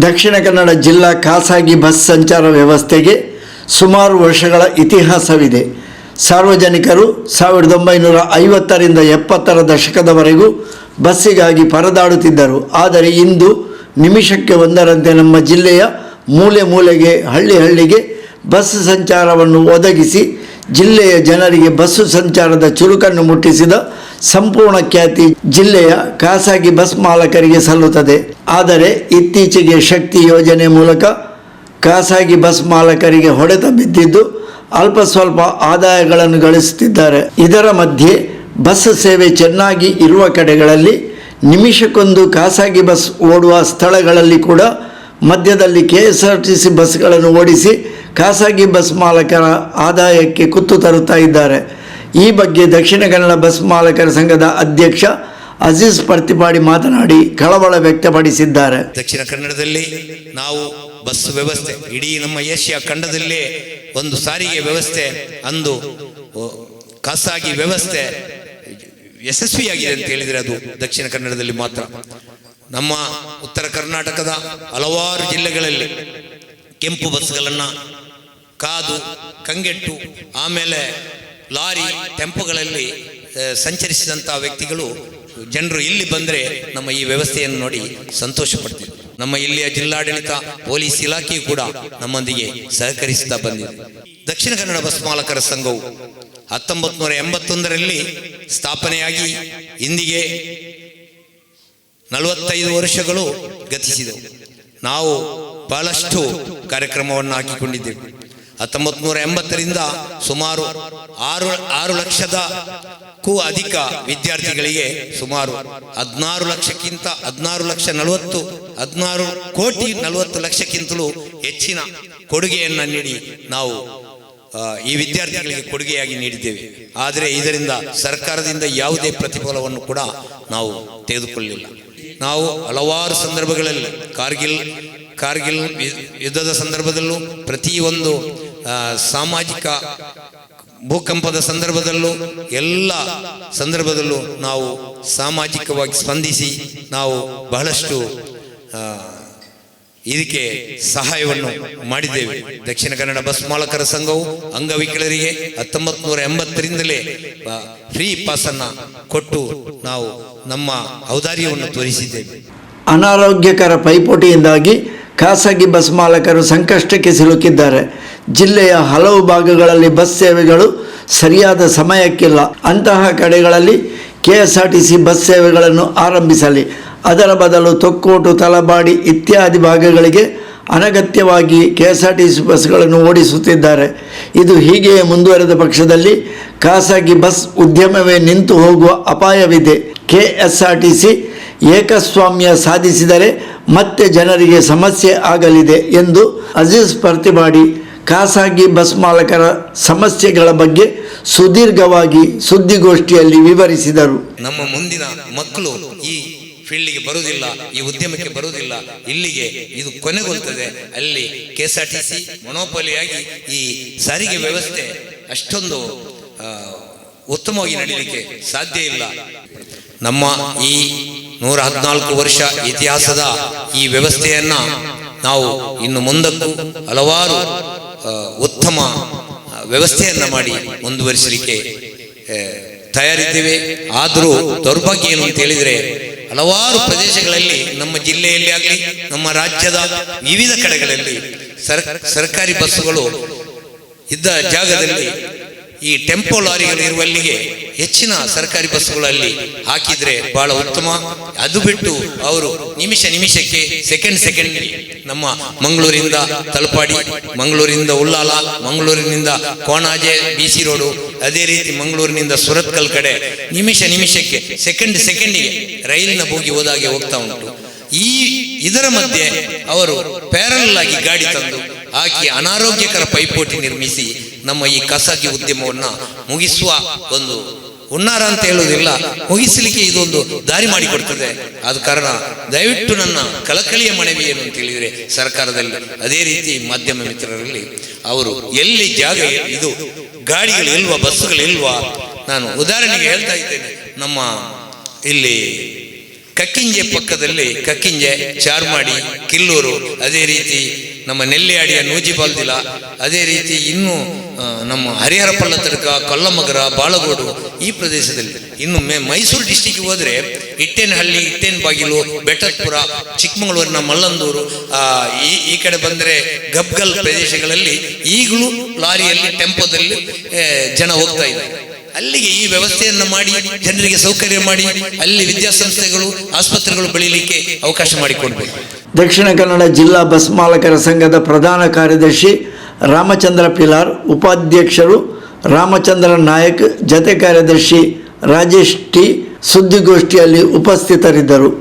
ದಕ್ಷಿಣ ಕನ್ನಡ ಜಿಲ್ಲಾ ಖಾಸಗಿ ಬಸ್ ಸಂಚಾರ ವ್ಯವಸ್ಥೆಗೆ ಸುಮಾರು ವರ್ಷಗಳ ಇತಿಹಾಸವಿದೆ. ಸಾರ್ವಜನಿಕರು ಸಾವಿರದ ಒಂಬೈನೂರ ಐವತ್ತರಿಂದ ಎಪ್ಪತ್ತರ ದಶಕದವರೆಗೂ ಬಸ್ಸಿಗಾಗಿ ಪರದಾಡುತ್ತಿದ್ದರು. ಆದರೆ ಇಂದು ನಿಮಿಷಕ್ಕೆ ಒಂದರಂತೆ ನಮ್ಮ ಜಿಲ್ಲೆಯ ಮೂಲೆ ಮೂಲೆಗೆ, ಹಳ್ಳಿ ಹಳ್ಳಿಗೆ ಬಸ್ ಸಂಚಾರವನ್ನು ಒದಗಿಸಿ ಜಿಲ್ಲೆಯ ಜನರಿಗೆ ಬಸ್ಸು ಸಂಚಾರದ ಚುರುಕನ್ನು ಮುಟ್ಟಿಸಿದ ಸಂಪೂರ್ಣ ಖ್ಯಾತಿ ಜಿಲ್ಲೆಯ ಖಾಸಗಿ ಬಸ್ ಮಾಲಕರಿಗೆ ಸಲ್ಲುತ್ತದೆ. ಆದರೆ ಇತ್ತೀಚೆಗೆ ಶಕ್ತಿ ಯೋಜನೆ ಮೂಲಕ ಖಾಸಗಿ ಬಸ್ ಮಾಲಕರಿಗೆ ಹೊಡೆತ ಬಿದ್ದಿದ್ದು ಅಲ್ಪ ಸ್ವಲ್ಪ ಆದಾಯಗಳನ್ನು ಗಳಿಸುತ್ತಿದ್ದಾರೆ. ಇದರ ಮಧ್ಯೆ ಬಸ್ ಸೇವೆ ಚೆನ್ನಾಗಿ ಇರುವ ಕಡೆಗಳಲ್ಲಿ ನಿಮಿಷಕ್ಕೊಂದು ಖಾಸಗಿ ಬಸ್ ಓಡುವ ಸ್ಥಳಗಳಲ್ಲಿ ಕೂಡ ಮಧ್ಯದಲ್ಲಿ K S R T C ಬಸ್ಗಳನ್ನು ಓಡಿಸಿ ಖಾಸಗಿ ಬಸ್ ಮಾಲಕರ ಆದಾಯಕ್ಕೆ ಕುತ್ತು ತರುತ್ತಾ ಇದ್ದಾರೆ. ಈ ಬಗ್ಗೆ ದಕ್ಷಿಣ ಕನ್ನಡ ಬಸ್ ಮಾಲಕರ ಸಂಘದ ಅಧ್ಯಕ್ಷ ಅಜೀಜ್ ಪರ್ತಿಪಾಡಿ ಮಾತನಾಡಿ ಕಳವಳ ವ್ಯಕ್ತಪಡಿಸಿದ್ದಾರೆ. ದಕ್ಷಿಣ ಕನ್ನಡದಲ್ಲಿ ನಾವು ಬಸ್ ವ್ಯವಸ್ಥೆ, ಇಡೀ ನಮ್ಮ ಏಷ್ಯಾ ಖಂಡದಲ್ಲೇ ಒಂದು ಸಾರಿಗೆ ವ್ಯವಸ್ಥೆ, ಅಂದು ಖಾಸಗಿ ವ್ಯವಸ್ಥೆ ಯಶಸ್ವಿಯಾಗಿದೆ ಅಂತ ಹೇಳಿದರೆ ಅದು ದಕ್ಷಿಣ ಕನ್ನಡದಲ್ಲಿ ಮಾತ್ರ. ನಮ್ಮ ಉತ್ತರ ಕರ್ನಾಟಕದ ಹಲವಾರು ಜಿಲ್ಲೆಗಳಲ್ಲಿ ಕೆಂಪು ಬಸ್ಗಳನ್ನು ಕಾದು, ಕಂಗೆಟ್ಟು, ಆಮೇಲೆ ಲಾರಿ ಟೆಂಪೋಗಳಲ್ಲಿ ಸಂಚರಿಸಿದಂಥ ವ್ಯಕ್ತಿಗಳು ಜನರು ಇಲ್ಲಿ ಬಂದರೆ ನಮ್ಮ ಈ ವ್ಯವಸ್ಥೆಯನ್ನು ನೋಡಿ ಸಂತೋಷ ಪಡ್ತೀವಿ ನಮ್ಮ ಇಲ್ಲಿಯ ಜಿಲ್ಲಾಡಳಿತ, ಪೊಲೀಸ್ ಇಲಾಖೆಯು ಕೂಡ ನಮ್ಮೊಂದಿಗೆ ಸಹಕರಿಸುತ್ತಾ ಬಂದಿದೆ. ದಕ್ಷಿಣ ಕನ್ನಡ ಬಸ್ ಮಾಲಕರ ಸಂಘವು ಹತ್ತೊಂಬತ್ತು ನೂರ ಎಂಬತ್ತೊಂದರಲ್ಲಿ ಸ್ಥಾಪನೆಯಾಗಿ ಇಂದಿಗೆ ನಲವತ್ತೈದು ವರ್ಷಗಳು ಗತಿಸಿದವು. ನಾವು ಬಹಳಷ್ಟು ಕಾರ್ಯಕ್ರಮವನ್ನು ಹಾಕಿಕೊಂಡಿದ್ದೆವು ಹತ್ತೊಂಬತ್ತು ನೂರ ಎಂಬತ್ತರಿಂದ ಸುಮಾರು ಆರು ಆರು ಲಕ್ಷದಕ್ಕೂ ಅಧಿಕ ವಿದ್ಯಾರ್ಥಿಗಳಿಗೆ ಸುಮಾರು ಹದಿನಾರು ಲಕ್ಷಕ್ಕಿಂತ ಹದಿನಾರು ಲಕ್ಷ ನಲವತ್ತು, ಹದಿನಾರು ಕೋಟಿ ನಲವತ್ತು ಲಕ್ಷಕ್ಕಿಂತಲೂ ಹೆಚ್ಚಿನ ಕೊಡುಗೆಯನ್ನು ನೀಡಿ ನಾವು ಈ ವಿದ್ಯಾರ್ಥಿಗಳಿಗೆ ಕೊಡುಗೆಯಾಗಿ ನೀಡಿದ್ದೇವೆ. ಆದರೆ ಇದರಿಂದ ಸರ್ಕಾರದಿಂದ ಯಾವುದೇ ಪ್ರತಿಫಲವನ್ನು ಕೂಡ ನಾವು ತೆಗೆದುಕೊಳ್ಳಿಲ್ಲ ನಾವು ಹಲವಾರು ಸಂದರ್ಭಗಳಲ್ಲಿ ಕಾರ್ಗಿಲ್ ಕಾರ್ಗಿಲ್ ಯುದ್ಧದ ಸಂದರ್ಭದಲ್ಲೂ ಪ್ರತಿಯೊಂದು ಸಾಮಾಜಿಕ ಭೂಕಂಪದ ಸಂದರ್ಭದಲ್ಲೂ, ಎಲ್ಲ ಸಂದರ್ಭದಲ್ಲೂ ನಾವು ಸಾಮಾಜಿಕವಾಗಿ ಸ್ಪಂದಿಸಿ ನಾವು ಬಹಳಷ್ಟು ಇದಕ್ಕೆ ಸಹಾಯವನ್ನು ಮಾಡಿದ್ದೇವೆ. ದಕ್ಷಿಣ ಕನ್ನಡ ಬಸ್ ಮಾಲಕರ ಸಂಘವು ಅಂಗವಿಕಲರಿಗೆ ಹತ್ತೊಂಬತ್ತು ನೂರ ಎಂಬತ್ತರಿಂದಲೇ ಫ್ರೀ ಪಾಸನ್ನು ಕೊಟ್ಟು ನಾವು ನಮ್ಮ ಔದಾರ್ಯವನ್ನು ತೋರಿಸಿದ್ದೇವೆ. ಅನಾರೋಗ್ಯಕರ ಪೈಪೋಟಿಯಿಂದಾಗಿ ಖಾಸಗಿ ಬಸ್ ಮಾಲಕರು ಸಂಕಷ್ಟಕ್ಕೆ ಸಿಲುಕಿದ್ದಾರೆ. ಜಿಲ್ಲೆಯ ಹಲವು ಭಾಗಗಳಲ್ಲಿ ಬಸ್ ಸೇವೆಗಳು ಸರಿಯಾದ ಸಮಯಕ್ಕಿಲ್ಲ. ಅಂತಹ ಕಡೆಗಳಲ್ಲಿ ಕೆ ಬಸ್ ಸೇವೆಗಳನ್ನು ಆರಂಭಿಸಲಿ. ಅದರ ಬದಲು ತೊಕ್ಕೋಟು, ತಲಬಾಡಿ ಇತ್ಯಾದಿ ಭಾಗಗಳಿಗೆ ಅನಗತ್ಯವಾಗಿ K S R T C ಬಸ್ಗಳನ್ನು ಓಡಿಸುತ್ತಿದ್ದಾರೆ. ಇದು ಹೀಗೆಯೇ ಮುಂದುವರೆದ ಪಕ್ಷದಲ್ಲಿ ಖಾಸಗಿ ಬಸ್ ಉದ್ಯಮವೇ ನಿಂತು ಹೋಗುವ ಅಪಾಯವಿದೆ. K S R T C ಏಕಸ್ವಾಮ್ಯ ಸಾಧಿಸಿದರೆ ಮತ್ತೆ ಜನರಿಗೆ ಸಮಸ್ಯೆ ಆಗಲಿದೆ ಎಂದು ಅಜೀಜ್ ಪ್ರತಿಮಾಡಿ ಖಾಸಗಿ ಬಸ್ ಮಾಲಕರ ಸಮಸ್ಯೆಗಳ ಬಗ್ಗೆ ಸುದೀರ್ಘವಾಗಿ ಸುದ್ದಿಗೋಷ್ಠಿಯಲ್ಲಿ ವಿವರಿಸಿದರು. ನಮ್ಮ ಮುಂದಿನ ಮಕ್ಕಳು ಈ ಫೀಲ್ಡ್ಗೆ ಬರುವುದಿಲ್ಲ, ಈ ಉದ್ಯಮಕ್ಕೆ ಬರುವುದಿಲ್ಲ. ಇಲ್ಲಿಗೆ ಇದು ಕೊನೆಗೊಳ್ತದೆ. ಅಲ್ಲಿ K S R T C ಮೊನೋಪಲಿಯಾಗಿ ಈ ಸಾರಿಗೆ ವ್ಯವಸ್ಥೆ ಅಷ್ಟೊಂದು ಉತ್ತಮವಾಗಿ ನಡೀಲಿಕ್ಕೆ ಸಾಧ್ಯ ಇಲ್ಲ. ನಮ್ಮ ಈ ನೂರ ಹದಿನಾಲ್ಕು ವರ್ಷ ಇತಿಹಾಸದ ಈ ವ್ಯವಸ್ಥೆಯನ್ನು ನಾವು ಇನ್ನು ಮುಂದಕ್ಕೂ ಹಲವಾರು ಉತ್ತಮ ವ್ಯವಸ್ಥೆಯನ್ನು ಮಾಡಿ ಮುಂದುವರಿಸಲಿಕ್ಕೆ ತಯಾರಿದ್ದೇವೆ. ಆದರೂ ದೌರ್ಭಾಗ್ಯ ಏನು ಅಂತ ಹೇಳಿದರೆ, ಹಲವಾರು ಪ್ರದೇಶಗಳಲ್ಲಿ, ನಮ್ಮ ಜಿಲ್ಲೆಯಲ್ಲಿ ಆಗಲಿ, ನಮ್ಮ ರಾಜ್ಯದ ವಿವಿಧ ಕಡೆಗಳಲ್ಲಿ ಸರ್, ಸರ್ಕಾರಿ ಬಸ್ಸುಗಳು ಇದ್ದ ಜಾಗದಲ್ಲಿ ಈ ಟೆಂಪೋ ಲಾರಿಗಳು ಇರುವಲ್ಲಿಗೆ ಹೆಚ್ಚಿನ ಸರ್ಕಾರಿ ಬಸ್ಸುಗಳಲ್ಲಿ ಹಾಕಿದ್ರೆ ಬಹಳ ಉತ್ತಮ. ಅದು ಬಿಟ್ಟು ಅವರು ನಿಮಿಷ ನಿಮಿಷಕ್ಕೆ ಸೆಕೆಂಡ್ ಸೆಕೆಂಡ್ ನಮ್ಮ ಮಂಗಳೂರಿಂದ ತಲಪಾಡಿ ಮಂಗಳೂರಿನಿಂದ ಉಳ್ಳಾಲ, ಮಂಗಳೂರಿನಿಂದ ಕೋಣಾಜೆ, ಬಿ ಸಿ ರೋಡು, ಅದೇ ರೀತಿ ಮಂಗಳೂರಿನಿಂದ ಸುರತ್ಕಲ್ ಕಡೆ ನಿಮಿಷ ನಿಮಿಷಕ್ಕೆ ಸೆಕೆಂಡ್ ಸೆಕೆಂಡಿಗೆ ರೈಲಿನ ಬೋಗಿ ಹೋದಾಗೆ ಹೋಗ್ತಾ ಉಂಟು. ಈ ಇದರ ಮಧ್ಯೆ ಅವರು ಪ್ಯಾರಲ್ ಆಗಿ ಗಾಡಿ ತಂದು ಹಾಕಿ ಅನಾರೋಗ್ಯಕರ ಪೈಪೋಟಿ ನಿರ್ಮಿಸಿ ನಮ್ಮ ಈ ಖಾಸಗಿ ಉದ್ಯಮವನ್ನು ಮುಗಿಸುವ ಒಂದು ಹುನ್ನಾರ ಅಂತ ಹೇಳುವುದಿಲ್ಲ. ಮುಗಿಸಲಿಕ್ಕೆ ಇದೊಂದು ದಾರಿ ಮಾಡಿಕೊಡ್ತದೆ. ಆದ ಕಾರಣ ದಯವಿಟ್ಟು ನನ್ನ ಕಳಕಳಿಯ ಮನವಿ ಏನು ಅಂತ ಹೇಳಿದರೆ ಸರ್ಕಾರದಲ್ಲಿ. ಅದೇ ರೀತಿ ಮಾಧ್ಯಮ ಮಿತ್ರರಲ್ಲಿ ಅವರು ಎಲ್ಲಿ ಜಾಗ ಇದು ಗಾಡಿಗಳು ಇಲ್ವಾ, ಬಸ್ಸುಗಳು ಇಲ್ವಾ? ನಾನು ಉದಾಹರಣೆಗೆ ಹೇಳ್ತಾ ಇದ್ದೇನೆ. ನಮ್ಮ ಇಲ್ಲಿ ಕಕ್ಕಿಂಜೆ ಪಕ್ಕದಲ್ಲಿ ಕಕ್ಕಿಂಜೆ, ಚಾರ್ಮಾಡಿ, ಕಿಲ್ಲೂರು, ಅದೇ ರೀತಿ ನಮ್ಮ ನೆಲ್ಲಿಯಾಡಿಯ ನೂಜಿಬಾಲ್ದಿಲ ಅದೇ ರೀತಿ ಇನ್ನು ನಮ್ಮ ಹರಿಹರ ಪಳ್ಳತಡ್ಕ ಕಲ್ಲಮಗರ ಬಾಳಗೋಡು ಈ ಪ್ರದೇಶದಲ್ಲಿ. ಇನ್ನು ಮೇ ಮೈಸೂರು ಡಿಸ್ಟಿಕ್ಗೆ ಹೋದ್ರೆ ಇಟ್ಟೇನಹಳ್ಳಿ ಇಟ್ಟೇನ್ ಬಾಗಿಲು ಬೆಟ್ಟದಪುರ ಚಿಕ್ಕಮಗಳೂರಿನ ಮಲ್ಲಂದೂರು ಈ ಈ ಕಡೆ ಬಂದರೆ ಗಬ್ಗಲ್ ಪ್ರದೇಶಗಳಲ್ಲಿ ಈಗಲೂ ಲಾರಿಯಲ್ಲಿ, ಟೆಂಪೋದಲ್ಲಿ ಜನ ಹೋಗ್ತಾ ಇದ್ದಾರೆ. ಅಲ್ಲಿಗೆ ಈ ವ್ಯವಸ್ಥೆಯನ್ನು ಮಾಡಿ, ಜನರಿಗೆ ಸೌಕರ್ಯ ಮಾಡಿ, ಅಲ್ಲಿ ವಿದ್ಯಾಸಂಸ್ಥೆಗಳು, ಆಸ್ಪತ್ರೆಗಳು ಬೆಳೀಲಿಕ್ಕೆ ಅವಕಾಶ ಮಾಡಿಕೊಡ್ಬೇಕು. ದಕ್ಷಿಣ ಕನ್ನಡ ಜಿಲ್ಲಾ ಬಸ್ ಮಾಲಕರ ಸಂಘದ ಪ್ರಧಾನ ಕಾರ್ಯದರ್ಶಿ ರಾಮಚಂದ್ರ ಪಿಲಾರ್, ಉಪಾಧ್ಯಕ್ಷರು ರಾಮಚಂದ್ರ ನಾಯಕ್, ಜತೆ ಕಾರ್ಯದರ್ಶಿ ರಾಜೇಶ್ ಟಿ ಸುದ್ದಿಗೋಷ್ಠಿಯಲ್ಲಿ ಉಪಸ್ಥಿತರಿದ್ದರು.